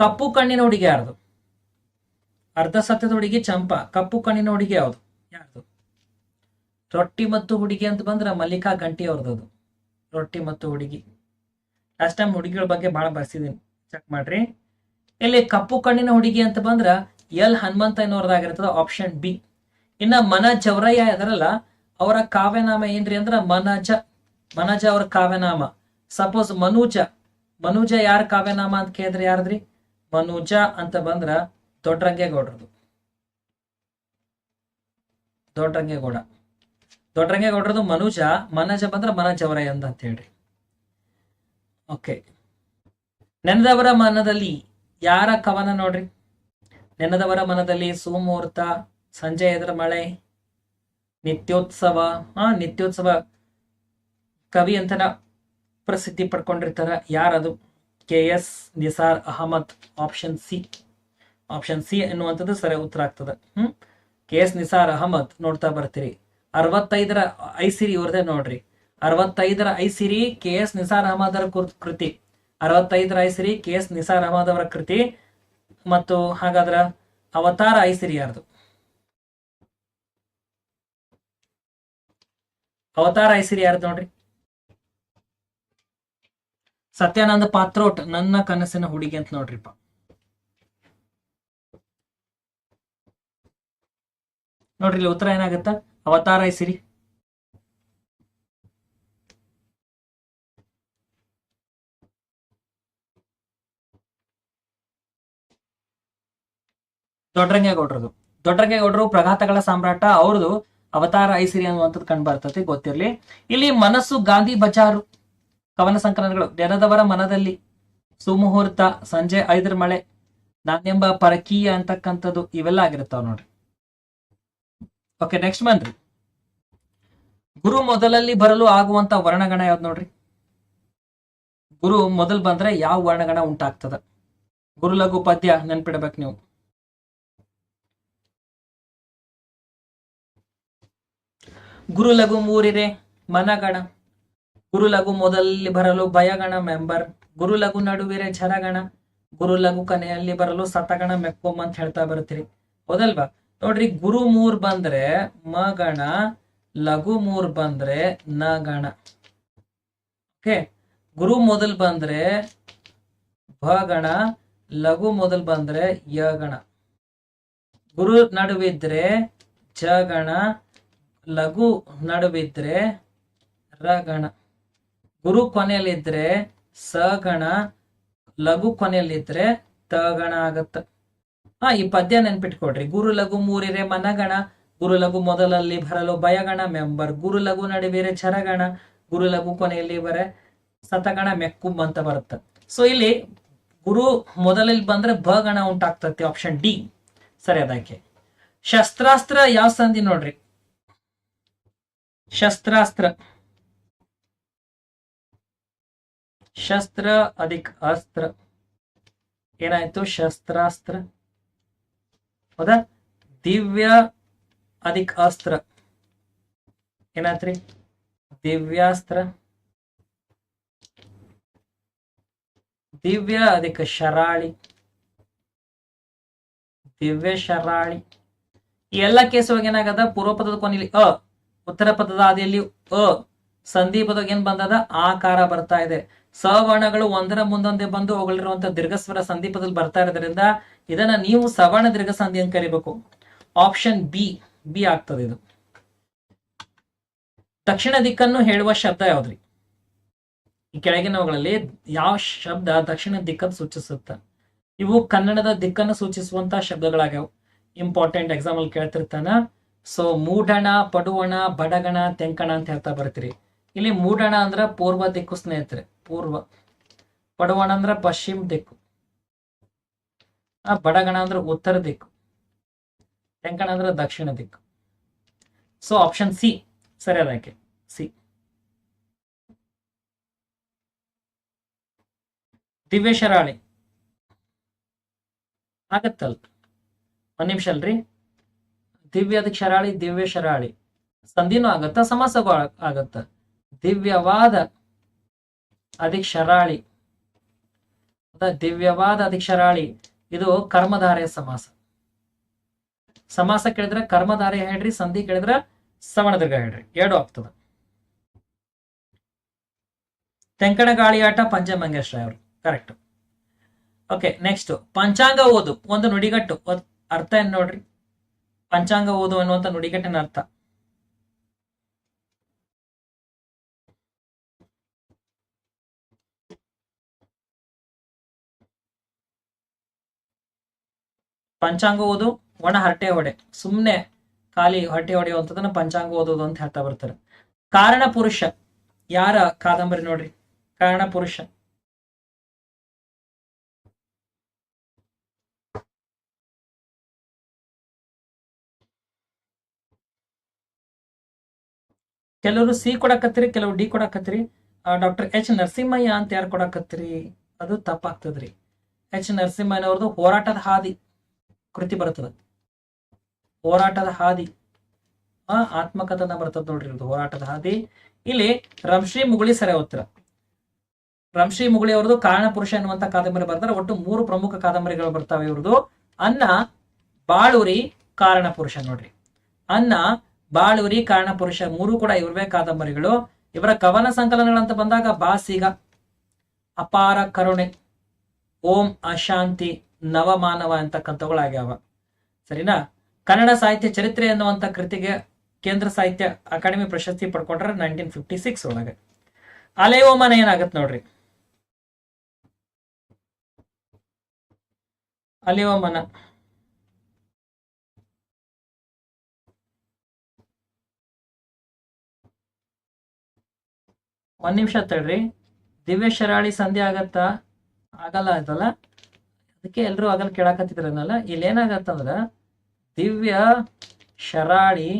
ಕಪ್ಪು ಕಣ್ಣಿನ ಹುಡುಗಿ ಯಾರ್ದು? ಅರ್ಧ ಸತ್ಯದ ಹುಡುಗಿ ಚಂಪಾ, ಕಪ್ಪು ಕಣ್ಣಿನ ಹುಡುಗಿ ಯಾವ್ದು? ಯಾರ್ದು? ರೊಟ್ಟಿ ಮತ್ತು ಹುಡುಗಿ ಅಂತ ಬಂದ್ರೆ ಮಲ್ಲಿಕಾ ಗಂಟಿ ಅವ್ರದ್ದು ಅದು. ರೊಟ್ಟಿ ಮತ್ತು ಹುಡುಗಿ. ಲಾಸ್ಟ್ ಟೈಮ್ ಹುಡುಗಿಗಳ ಬಗ್ಗೆ ಬಹಳ ಬರ್ಸಿದೀನಿ. ಚೆಕ್ ಮಾಡ್ರಿ. ಇಲ್ಲಿ ಕಪ್ಪು ಕಣ್ಣಿನ ಹುಡುಗಿ ಅಂತ ಬಂದ್ರ ಎಲ್ ಹನುಮಂತ ಎನ್ನುವರದಾಗಿರ್ತದ ಆಪ್ಷನ್ ಬಿ ಇನ್ನ ಮನ ಜವರಯ್ಯ ಅದರಲ್ಲ ಅವರ ಕಾವ್ಯನಾಮ ಏನ್ರಿ ಅಂದ್ರ ಮನಜ. ಮನಜ ಅವರ ಕಾವ್ಯನಾಮ. ಸಪೋಸ್ ಮನುಜ. ಮನುಜ ಯಾರ ಕಾವ್ಯನಾಮ ಅಂತ ಕೇಳಿದ್ರೆ ಯಾರದ್ರಿ? ಮನುಜ ಅಂತ ಬಂದ್ರ ದೊಡ್ಡರಂಗೇಗೌಡರದು. ದೊಡ್ಡರಂಗೇಗೌಡ. ದೊಡ್ಡರಂಗೇಗೌಡರದು ಮನುಜ, ಮನಜ ಬಂದ್ರ ಮನಜ ಅವರ ಎಂದ ಅಂತ ಹೇಳ್ರಿ. ಓಕೆ ನೆನೆದವರ ಮನದಲ್ಲಿ ಯಾರ ಕವನ ನೋಡ್ರಿ? ನೆನದವರ ಮನದಲ್ಲಿ ಸುಮುಹೂರ್ತ, ಸಂಜೆ ಎದುರ ಮಳೆ, ನಿತ್ಯೋತ್ಸವ ಆ ನಿತ್ಯೋತ್ಸವ ಕವಿ ಅಂತನ ಪ್ರಸಿದ್ಧಿ ಪಡ್ಕೊಂಡಿರ್ತಾರ. ಯಾರದು? K S Nisar Ahmad option C option C ಎನ್ನುವಂಥದ್ದು ಸರಿ ಉತ್ತರ ಆಗ್ತದೆ. ಹ್ಮ್? ಕೆ ಎಸ್ ನಿಸಾರ್ ಅಹಮದ್ ನೋಡ್ತಾ ಬರ್ತೀರಿ. ಅರವತ್ತೈದರ ಐಸಿರಿ ಇವ್ರದೇ ನೋಡ್ರಿ. ಅರವತ್ತೈದರ ಐಸಿರಿ ಕೆ ಎಸ್ ನಿಸಾರ್ ಅಹಮದ್ ಅವರ ಕುರ್- ಕೃತಿ. ಅರವತ್ತೈದರ ಐಸಿರಿ ಕೆ ಎಸ್ ನಿಸಾರ್ ಅಹಮದ್ ಅವರ ಕೃತಿ ಮತ್ತು ಹಾಗಾದ್ರ ಅವತಾರ ಐಸಿರಿ ಯಾರ್ದು? ಅವತಾರ ಐಸಿರಿ ಯಾರ್ದು ನೋಡ್ರಿ? ಸತ್ಯಾನಂದ ಪಾತ್ರೋಟ್, ನನ್ನ ಕನಸಿನ ಹುಡುಗಿ ಅಂತ ನೋಡ್ರಿಪ್ಪ. ನೋಡ್ರಿ ಇಲ್ಲಿ ಉತ್ತರ ಏನಾಗುತ್ತ? ಅವತಾರ ಐಸಿರಿ. ದೊಡ್ಡರಂಗೇಗೌಡ್ರದು. ದೊಡ್ಡರಂಗೇಗೌಡರು ಪ್ರಘಾತಗಳ ಸಾಮ್ರಾಟ, ಅವ್ರದು ಅವತಾರ ಐಸಿರಿ ಅನ್ನುವಂಥದ್ದು ಕಂಡು ಬರ್ತದೆ ಗೊತ್ತಿರಲಿ. ಇಲ್ಲಿ ಮನಸ್ಸು ಗಾಂಧಿ ಬಜಾರು, ಕವನ ಸಂಕಲನಗಳು ನೆರೆದವರ ಮನದಲ್ಲಿ ಸುಮುಹೂರ್ತ, ಸಂಜೆ ಐದರ ಮಳೆ, ನಾನೆಂಬ ಪರಕೀಯ ಅಂತಕ್ಕಂಥದ್ದು ಇವೆಲ್ಲ ಆಗಿರ್ತಾವ ನೋಡ್ರಿ. ಓಕೆ ನೆಕ್ಸ್ಟ್ ಬಂದ್ರಿ. ಗುರು ಮೊದಲಲ್ಲಿ ಬರಲು ಆಗುವಂತ ವರ್ಣಗಣ ಯಾವ್ದು ನೋಡ್ರಿ? ಗುರು ಮೊದಲ್ ಬಂದ್ರೆ ಯಾವ ವರ್ಣಗಣ ಉಂಟಾಗ್ತದ? ಗುರು ಲಘು ಪದ್ಯ ನೆನ್ಪಿಡ್ಬೇಕು ನೀವು. ಗುರು ಲಘು ಮೂರಿರೆ ಮನಗಣ ಗುರು ಲಘು ಮೊದಲಲ್ಲಿ ಬರಲು ಭಯಗಣ ಮೆಂಬರ್. ಗುರು ಲಘು ನಡುವಿರೆ ಝರಗಣ ಗುರು ಲಘು ಕನೆಯಲ್ಲಿ ಬರಲು ಸತಗಣ ಮೆಕ್ಕೊಮ್ಮ ಅಂತ ಹೇಳ್ತಾ ಬರ್ತೀರಿ ಹೌದಲ್ವಾ? ನೋಡ್ರಿ, ಗುರು ಮೂರ್ ಬಂದ್ರೆ ಮಗಣ ಲಘು ಮೂರ್ ಬಂದ್ರೆ ನಗಣ ಓಕೆ? ಗುರು ಮೊದಲ್ ಬಂದ್ರೆ ಭಗಣ ಲಘು ಮೊದಲ್ ಬಂದ್ರೆ ಯಗಣ ಗುರು ನಡುವಿದ್ರೆ ಜಗಣ ಲಘು ನಡುವಿದ್ರೆ ರಗಣ. ಗುರು ಕೊನೆಯಲ್ಲಿದ್ರೆ ಸಗಣ, ಲಘು ಕೊನೆಯಲ್ಲಿದ್ರೆ ತಗಣ ಆಗತ್ತ. ಆ ಈ ಪದ್ಯ ನೆನ್ಪಿಟ್ಕೊಡ್ರಿ ಗುರು ಲಘು ಮೂರಿರೆ ಮನಗಣ, ಗುರು ಲಘು ಮೊದಲಲ್ಲಿ ಬರಲು ಭಯಗಣ, ಮೆಂಬರ್ ಗುರು ಲಘು ನಡುವಿರೆ ಚರಗಣ, ಗುರು ಲಘು ಕೊನೆಯಲ್ಲಿ ಬರೆ ಸತಗಣ, ಮೆಕ್ಕುಂ ಅಂತ ಬರುತ್ತೆ. ಸೊ ಇಲ್ಲಿ ಗುರು ಮೊದಲಲ್ಲಿ ಬಂದ್ರೆ ಭಗಣ ಉಂಟಾಗ್ತತಿ ಆಪ್ಷನ್ ಡಿ. ಸರಿ ಅದಕ್ಕೆ ಶಸ್ತ್ರಾಸ್ತ್ರ ಯಾವ ಸಂಧಿ ನೋಡ್ರಿ? ಶಸ್ತ್ರಾಸ್ತ್ರ. ಶಸ್ತ್ರ ಅಧಿಕ್ ಅಸ್ತ್ರ ಏನಾಯ್ತು? ಶಸ್ತ್ರಾಸ್ತ್ರ. ಹೌದಾ? ದಿವ್ಯ ಅಧಿಕ ಅಸ್ತ್ರ ಏನಾಯ್ತ್ರಿ? ದಿವ್ಯಾಸ್ತ್ರ. ದಿವ್ಯ ಅಧಿಕ ಶರಾಳಿ. ದಿವ್ಯ ಶರಾಳಿ. ಈ ಎಲ್ಲಾ ಕೇಸ್ ಒಳಗೆ ಏನಾಗದ? ಪೂರ್ವಪದದ ಕೊನೆಯಲ್ಲಿ ಅ. ಉತ್ತರ ಪದದ ಆದಿಯಲ್ಲಿ ಅ ಸಂಧಿ ಪದಕ್ಕೆ ಏನ್ ಬಂದದ? ಆಕಾರ ಬರ್ತಾ ಇದೆ. ಸವರ್ಣಗಳು ಒಂದರ ಮುಂದೊಂದೆ ಬಂದು ಅವುಗಳಿರುವಂತ ದೀರ್ಘಸ್ವರ ಸಂಧಿ ಪದದಲ್ಲಿ ಬರ್ತಾ ಇರೋದ್ರಿಂದ ಇದನ್ನ ನೀವು ಸವರ್ಣ ದೀರ್ಘ ಸಂಧಿ ಅಂತ ಕರಿಬೇಕು. ಆಪ್ಷನ್ ಬಿ ಬಿ ಆಗ್ತದೆ ಇದು. ದಕ್ಷಿಣ ದಿಕ್ಕನ್ನು ಹೇಳುವ ಶಬ್ದ ಯಾವ್ದ್ರಿ? ಈ ಕೆಳಗಿನವುಗಳಲ್ಲಿ ಯಾವ ಶಬ್ದ ದಕ್ಷಿಣ ದಿಕ್ಕನ್ನು ಸೂಚಿಸುತ್ತ? ಇವು ಕನ್ನಡದ ದಿಕ್ಕನ್ನು ಸೂಚಿಸುವಂತ ಶಬ್ದಗಳಾಗ್ಯಾವ. ಇಂಪಾರ್ಟೆಂಟ್ ಎಕ್ಸಾಂಪಲ್ ಕೇಳ್ತಿರ್ತಾನ. ಸೊ ಮೂಢಣ, ಪಡುವಣ, ಬಡಗಣ, ತೆಂಕಣ ಅಂತ ಹೇಳ್ತಾ ಬರ್ತೀರಿ. ಇಲ್ಲಿ ಮೂಢಣ ಅಂದ್ರ ಪೂರ್ವ ದಿಕ್ಕು ಸ್ನೇಹಿತರೆ. ಪೂರ್ವ. ಪಡುವಣ ಅಂದ್ರ ಪಶ್ಚಿಮ ದಿಕ್ಕು. ಆ ಬಡಗಣ ಅಂದ್ರ ಉತ್ತರ ದಿಕ್ಕು. ತೆಂಕಣ ಅಂದ್ರ ದಕ್ಷಿಣ ದಿಕ್ಕು. ಸೊ ಆಪ್ಷನ್ ಸಿ ಸರಿ ಆಯ್ಕೆ ಸಿ ದಿವ್ಯ ಶರಾಳಿ ಆಗತ್ತಲ್ ಒಂದ್ ನಿಮಿಷ ಅಲ್ರಿ. ದಿವ್ಯ ಅದಕ್ಕೆ ಶರಾಳಿ ದಿವ್ಯ ಶರಾಳಿ ಸಂಧಿನೂ ಆಗತ್ತ, ಸಮಾಸಗೂ ಆಗತ್ತ? ದಿವ್ಯವಾದ ಅಧಿಕ್ ಶರಾಳಿ? ದಿವ್ಯವಾದ ಅಧಿಕ್ ಶರಾಳಿ ಇದು ಕರ್ಮಧಾರೆಯ ಸಮಾಸ. ಸಮಾಸ ಕೇಳಿದ್ರೆ ಕರ್ಮಧಾರೆ ಹೇಳ್ರಿ, ಸಂಧಿ ಕೇಳಿದ್ರೆ ಸವಣದುರ್ಗ ಹೇಳ್ರಿ. ಎರಡು ಆಗ್ತದ. ತೆಂಕಣ ಗಾಳಿಯಾಟ ಪಂಚಮಂಗೇಶ್ವರ ಅವರು. ಕರೆಕ್ಟ್ ಓಕೆ ನೆಕ್ಸ್ಟ್ ಪಂಚಾಂಗ ಓದು. ಒಂದು ನುಡಿಗಟ್ಟು. ಅರ್ಥ ಏನ್ ನೋಡ್ರಿ? ಪಂಚಾಂಗ ಓದು ಅನ್ನುವಂತ ನುಡಿಗಟ್ಟಿನ ಅರ್ಥ. ಪಂಚಾಂಗ ಓದು, ಒಣ ಹರಟೆ ಹೊಡೆ. ಸುಮ್ನೆ ಖಾಲಿ ಹೊಟ್ಟೆ ಹೊಡೆಯುವಂಥದ್ದನ್ನ ಪಂಚಾಂಗ ಓದೋದು ಅಂತ ಹೇಳ್ತಾ ಬರ್ತಾರೆ. ಕಾರಣ ಪುರುಷ. ಯಾರ ಕಾದಂಬರಿ ನೋಡ್ರಿ? ಕಾರಣ ಪುರುಷ. ಕೆಲವರು ಸಿ ಕೊಡಕತ್ತೀರಿ ಕೆಲವು ಡಿ ಕೊಡಕತ್ತೀರಿ. ಡಾಕ್ಟರ್ ಎಚ್ ನರಸಿಂಹಯ್ಯ ಅಂತ ಯಾರು ಕೊಡಕತ್ತೀರಿ? ಅದು ತಪ್ಪಾಗ್ತದ್ರಿ. ಎಚ್ ನರಸಿಂಹಯ್ಯನವ್ರದ್ದು ಹೋರಾಟದ ಹಾದಿ ಕೃತಿ ಬರ್ತದ. ಹೋರಾಟದ ಹಾದಿ. ಆ, ಆತ್ಮಕಥನ ಬರ್ತದ ನೋಡ್ರಿ ಇದು ಹೋರಾಟದ ಹಾದಿ. ಇಲ್ಲಿ ರಂಶ್ರೀ ಮುಗುಳಿ ಸರಿ ಉತ್ತರ ರಂಶ್ರೀ ಮುಗುಳಿ ಅವ್ರದ್ದು ಕಾರಣ ಪುರುಷ ಎನ್ನುವಂತ ಕಾದಂಬರಿ ಬರ್ತಾರೆ ಒಟ್ಟು ಮೂರು ಪ್ರಮುಖ ಕಾದಂಬರಿಗಳು ಬರ್ತಾವೆ ಇವ್ರದ್ದು ಅನ್ನ, ಬಾಳೂರಿ, ಕಾರಣ ಪುರುಷ ನೋಡ್ರಿ. ಅನ್ನ ಬಾಳುರಿ, ಕಾರಣ ಪುರುಷ ಮೂರು ಕೂಡ ಇವ್ರವೇ ಕಾದಂಬರಿಗಳು. ಇವರ ಕವನ ಸಂಕಲನಗಳಂತ ಬಂದಾಗ ಬಾಸಿಗ, ಅಪಾರ ಕರುಣೆ, ಓಂ ಅಶಾಂತಿ, ನವಮಾನವ ಅಂತಕ್ಕಂಥವುಗಳಾಗ್ಯಾವ. ಸರಿನಾ? ಕನ್ನಡ ಸಾಹಿತ್ಯ ಚರಿತ್ರೆ ಎನ್ನುವಂತ ಕೃತಿಗೆ ಕೇಂದ್ರ ಸಾಹಿತ್ಯ ಅಕಾಡೆಮಿ ಪ್ರಶಸ್ತಿ ಪಡ್ಕೊಂಡ್ರೆ ನೈನ್ಟೀನ್ ಫಿಫ್ಟಿ ಸಿಕ್ಸ್ ಒಳಗೆ. ಅಲೆಯೋಮನ ಏನಾಗತ್ತೆ ನೋಡ್ರಿ? ಅಲೆಯೋಮನ ಒಂದ್ ನಿಮಿಷ ತಡ್ರಿ. ದಿವ್ಯ ಶರಾಳಿ ಸಂಧಿ ಆಗತ್ತಾ? ಆಗಲ್ಲ ಆಯ್ತಲ್ಲ ಅದಕ್ಕೆ ಎಲ್ರು ಆಗಲ್ಲ ಕೇಳಾಕತ್ತಿದ್ರನಲ್ಲ, ಇಲ್ಲಿ ಏನಾಗತ್ತಂದ್ರ, ದಿವ್ಯ ಶರಾಳಿ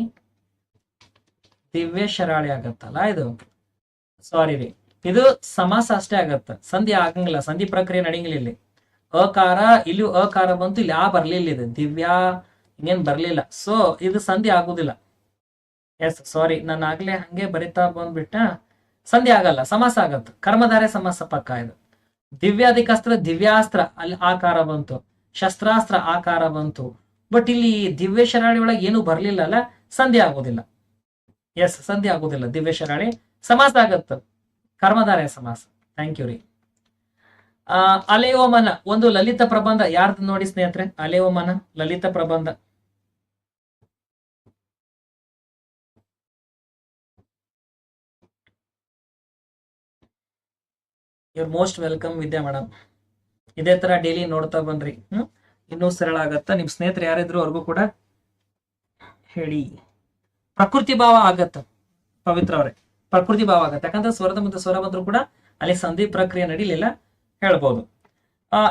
ದಿವ್ಯ ಶರಾಳಿ ಆಗತ್ತಲ್ಲ ಇದು. ಸಾರಿ ರೀ. ಇದು ಸಮಾಸ ಅಷ್ಟೇ ಆಗತ್ತ. ಸಂಧಿ ಆಗಂಗಿಲ್ಲ. ಸಂಧಿ ಪ್ರಕ್ರಿಯೆ ನಡೆಯಂಗಿಲ್ಲ ಇಲ್ಲಿ. ಅಕಾರ ಇಲ್ಲಿ ಅಕಾರ ಬಂತು, ಇಲ್ಲಿ ಆ ಬರ್ಲಿಲ್ಲ ಇದು. ದಿವ್ಯಾ ಇನ್ನೇನ್ ಬರ್ಲಿಲ್ಲ. ಸೊ ಇದು ಸಂಧಿ ಆಗುದಿಲ್ಲ. ಎಸ್ ಸಾರಿ ನಾನು ಆಗ್ಲೇ ಹಂಗೆ ಬರಿತಾ ಬಂದ್ಬಿಟ್ಟ ಸಂಧಿ ಆಗಲ್ಲ, ಸಮಾಸ ಆಗತ್ತ ಕರ್ಮಧಾರೆ ಸಮಾಸ ಪಕ್ಕ ಇದು. ದಿವ್ಯಾಧಿಕಾಸ್ತ್ರ ದಿವ್ಯಾಸ್ತ್ರ, ಅಲ್ಲಿ ಆಕಾರ ಬಂತು. ಶಸ್ತ್ರಾಸ್ತ್ರ ಆಕಾರ ಬಂತು. ಬಟ್ ಇಲ್ಲಿ ದಿವ್ಯ ಶರಾಣಿ ಒಳಗೆ ಏನು ಬರ್ಲಿಲ್ಲ ಅಲ್ಲ, ಸಂಧಿ ಆಗೋದಿಲ್ಲ. ಎಸ್ ಸಂಧಿ ಆಗೋದಿಲ್ಲ, ದಿವ್ಯ ಶರಾಣಿ. ಸಮಾಸ ಆಗತ್ತ ಕರ್ಮಧಾರೆ ಸಮಾಸ. ಥ್ಯಾಂಕ್ ಯು ರೀ. ಅಲೆಯೋಮನ ಒಂದು ಲಲಿತ ಪ್ರಬಂಧ ಯಾರ್ದು ನೋಡಿ ಸ್ನೇಹಿತರೆ? ಅಲೆಯೋಮನ ಲಲಿತ ಪ್ರಬಂಧ. Your most welcome Vidya madam ಇದೇ ತರ ಡೈಲಿ ನೋಡ್ತಾ ಬನ್ರಿ. ಹ್ಮ್? ಇನ್ನೂ ಸರಳ ಆಗತ್ತ? ನಿಮ್ ಸ್ನೇಹಿತರು ಯಾರಿದ್ರು ಅವ್ರಿಗೂ ಕೂಡ ಹೇಳಿ. ಪ್ರಕೃತಿ ಭಾವ ಆಗತ್ತ, ಪವಿತ್ರ ಅವರೇ. ಪ್ರಕೃತಿ ಭಾವ ಆಗತ್ತೆ. ಯಾಕಂದ್ರೆ ಸ್ವರದ ಮತ್ತು ಸ್ವರ ಬಂದ್ರು ಕೂಡ ಅಲ್ಲಿ ಸಂಧಿ ಪ್ರಕ್ರಿಯೆ ನಡೀಲಿಲ್ಲ ಹೇಳ್ಬೋದು.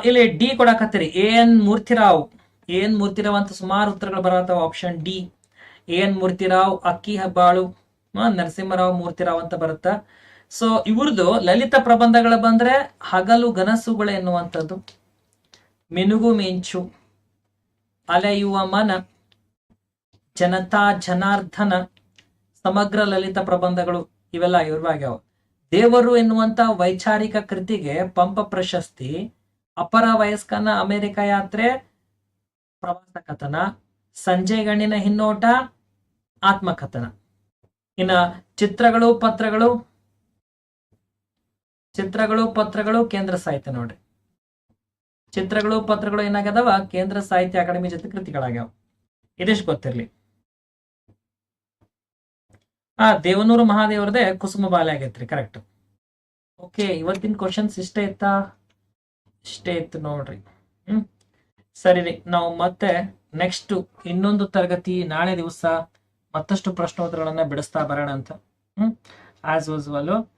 ಇಲ್ಲಿ D ಕೊಡಕತ್ತೀರಿ. A N Murthyrao. A N Murthyrao ಅಂತ ಸುಮಾರು ಉತ್ತರಗಳು ಬರತ್ತವ. Option D A N Murthyrao, Akki Hebbalu Narasimharao Murthy Rao ಅಂತ ಬರುತ್ತಾ? ಸೊ ಇವ್ರದ್ದು ಲಲಿತ ಪ್ರಬಂಧಗಳು ಬಂದ್ರೆ ಹಗಲು ಗನಸುಗಳು ಎನ್ನುವಂಥದ್ದು. ಮಿನುಗು ಮಿಂಚು, ಅಲೆಯುವ ಮನ, ಜನತಾ ಜನಾರ್ಧನ, ಸಮಗ್ರ ಲಲಿತ ಪ್ರಬಂಧಗಳು ಇವೆಲ್ಲ ಇವ್ರವಾಗ್ಯಾವ. ದೇವರು ಎನ್ನುವಂತ ವೈಚಾರಿಕ ಕೃತಿಗೆ ಪಂಪ ಪ್ರಶಸ್ತಿ, ಅಪರ ವಯಸ್ಕನ ಅಮೆರಿಕ ಯಾತ್ರೆ ಪ್ರವಾಸ ಕಥನ ಸಂಜೆ ಗಣ್ಣಿನ ಹಿನ್ನೋಟ, ಆತ್ಮಕಥನ. ಇನ್ನ ಚಿತ್ರಗಳು, ಪತ್ರಗಳು ಚಿತ್ರಗಳು, ಪತ್ರಗಳು, ಕೇಂದ್ರ ಸಾಹಿತ್ಯ ನೋಡ್ರಿ. ಚಿತ್ರಗಳು, ಪತ್ರಗಳು ಏನಾಗ್ಯದವ? ಕೇಂದ್ರ ಸಾಹಿತ್ಯ ಅಕಾಡೆಮಿ ಜೊತೆ ಕೃತಿಗಳಾಗ್ಯಾವ. ಇದಿಷ್ಟು ಗೊತ್ತಿರ್ಲಿ. ಆ, ದೇವನೂರು ಮಹಾದೇವರದೇ ಕುಸುಮ ಬಾಲೆ ಆಗೈತ್ರಿ ಕರೆಕ್ಟ್ ಓಕೆ ಇವತ್ತಿನ ಕ್ವಶನ್ಸ್ ಇಷ್ಟೇ ಇತ್ತಾ? ಇಷ್ಟೇ ಇತ್ತು ನೋಡ್ರಿ. ಹ್ಮ್. ಸರಿ ರೀ, ನಾವು ಮತ್ತೆ ನೆಕ್ಸ್ಟ್ ಇನ್ನೊಂದು ತರಗತಿ, ನಾಳೆ ದಿವಸ ಮತ್ತಷ್ಟು ಪ್ರಶ್ನೋತ್ತರಗಳನ್ನ ಬಿಡಿಸ್ತಾ ಬರೋಣ ಅಂತ ಹ್ಮ್. ಆಸ್ ಯೂಸ್ವಲ್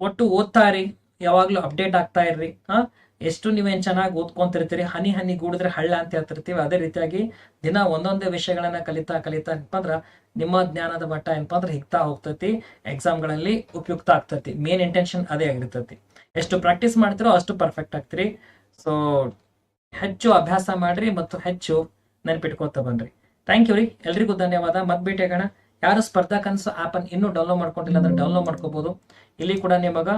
ಒಟ್ಟು ಓದ್ತಾ ಇರಿ, ಯಾವಾಗ್ಲೂ ಅಪ್ಡೇಟ್ ಆಗ್ತಾ ಇರ್ರಿ, ಹಾ? ಎಷ್ಟು ನೀವೇನ್ ಚೆನ್ನಾಗಿ ಓದ್ಕೊಂತಿರ್ತೀರಿ, ಹನಿ ಹನಿ ಗೂಡಿದ್ರೆ ಹಳ್ಳ ಅಂತ ಹೇಳ್ತಿರ್ತೀವಿ, ಅದೇ ರೀತಿಯಾಗಿ ದಿನ ಒಂದೊಂದೇ ವಿಷಯಗಳನ್ನ ಕಲಿತಾ ಕಲಿತಾ ಏನಪ್ಪ ಅಂದ್ರ ನಿಮ್ಮ ಜ್ಞಾನದ ಮಟ್ಟ ಏನಪ್ಪಾ ಅಂದ್ರೆ ಹಿಗ್ತಾ ಹೋಗ್ತೈತಿ ಎಕ್ಸಾಮ್ಗಳಲ್ಲಿ ಉಪಯುಕ್ತ ಆಗ್ತೈತಿ ಮೇನ್ ಇಂಟೆನ್ಷನ್ ಅದೇ ಆಗಿರ್ತೈತಿ. ಎಷ್ಟು ಪ್ರಾಕ್ಟೀಸ್ ಮಾಡ್ತಿರೋ ಅಷ್ಟು ಪರ್ಫೆಕ್ಟ್ ಆಗ್ತೀರಿ. ಸೊ ಹೆಚ್ಚು ಅಭ್ಯಾಸ ಮಾಡ್ರಿ ಮತ್ತು ಹೆಚ್ಚು ನೆನಪಿಟ್ಕೋತ ಬನ್ರಿ. ಥ್ಯಾಂಕ್ ಯು ರೀ. ಎಲ್ರಿಗೂ ಧನ್ಯವಾದ. ಮತ್ ಭೇಟಿ ಆಗೋಣ ಯಾರು ಸ್ಪರ್ಧಾ ಕನಸು ಆಪ್ ಅನ್ನು ಇನ್ನೂ ಡೌನ್ಲೋಡ್ ಮಾಡ್ಕೊಂಡಿಲ್ಲ ಅಂದ್ರೆ ಡೌನ್ಲೋಡ್ ಮಾಡ್ಕೋಬಹುದು ಇಲ್ಲಿ ಕೂಡ ನಿಮಗ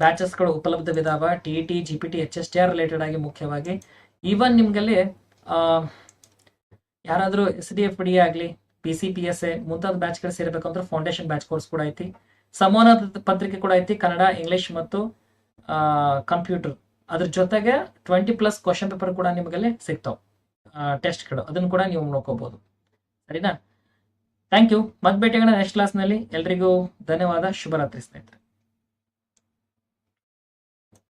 ಬ್ಯಾಚಸ್ಗಳು ಉಪಲಬ್ಧ ಉಪಲಬ್ಧವಿದಾವ T T G P T H S T R related ಆಗಿ ಮುಖ್ಯವಾಗಿ. ಈವನ್ ನಿಮ್ಗಲ್ಲಿ ಯಾರಾದರೂ ಎಸ್ ಡಿ ಎಫ್ ಡಿ ಆಗಲಿ P C P S A ಮುಂತಾದ ಬ್ಯಾಚ್ಗಳು ಸೇರಬೇಕಂದ್ರೆ ಫೌಂಡೇಶನ್ ಬ್ಯಾಚ್ ಕೋರ್ಸ್ ಕೂಡ ಐತಿ. ಸಂವಹನ ಪತ್ರಿಕೆ ಕೂಡ ಐತಿ, ಕನ್ನಡ ಇಂಗ್ಲಿಷ್ ಮತ್ತು ಕಂಪ್ಯೂಟರ್ ಅದ್ರ ಜೊತೆಗೆ ಟ್ವೆಂಟಿ ಪ್ಲಸ್ ಕ್ವಶನ್ ಪೇಪರ್ ಕೂಡ ನಿಮಗಲ್ಲಿ ಸಿಗ್ತಾವೆ. ಟೆಸ್ಟ್ಗಳು ಅದನ್ನು ಕೂಡ ನೀವು ನೋಡ್ಕೋಬಹುದು ಸರಿನಾ? ಥ್ಯಾಂಕ್ ಯು ಮತ್ತೆ ಭೇಟಿಯಾಗೋಣ ನೆಕ್ಸ್ಟ್ ಕ್ಲಾಸ್ನಲ್ಲಿ ಎಲ್ರಿಗೂ ಧನ್ಯವಾದ. ಶುಭರಾತ್ರಿ ಸ್ನೇಹಿತರೆ.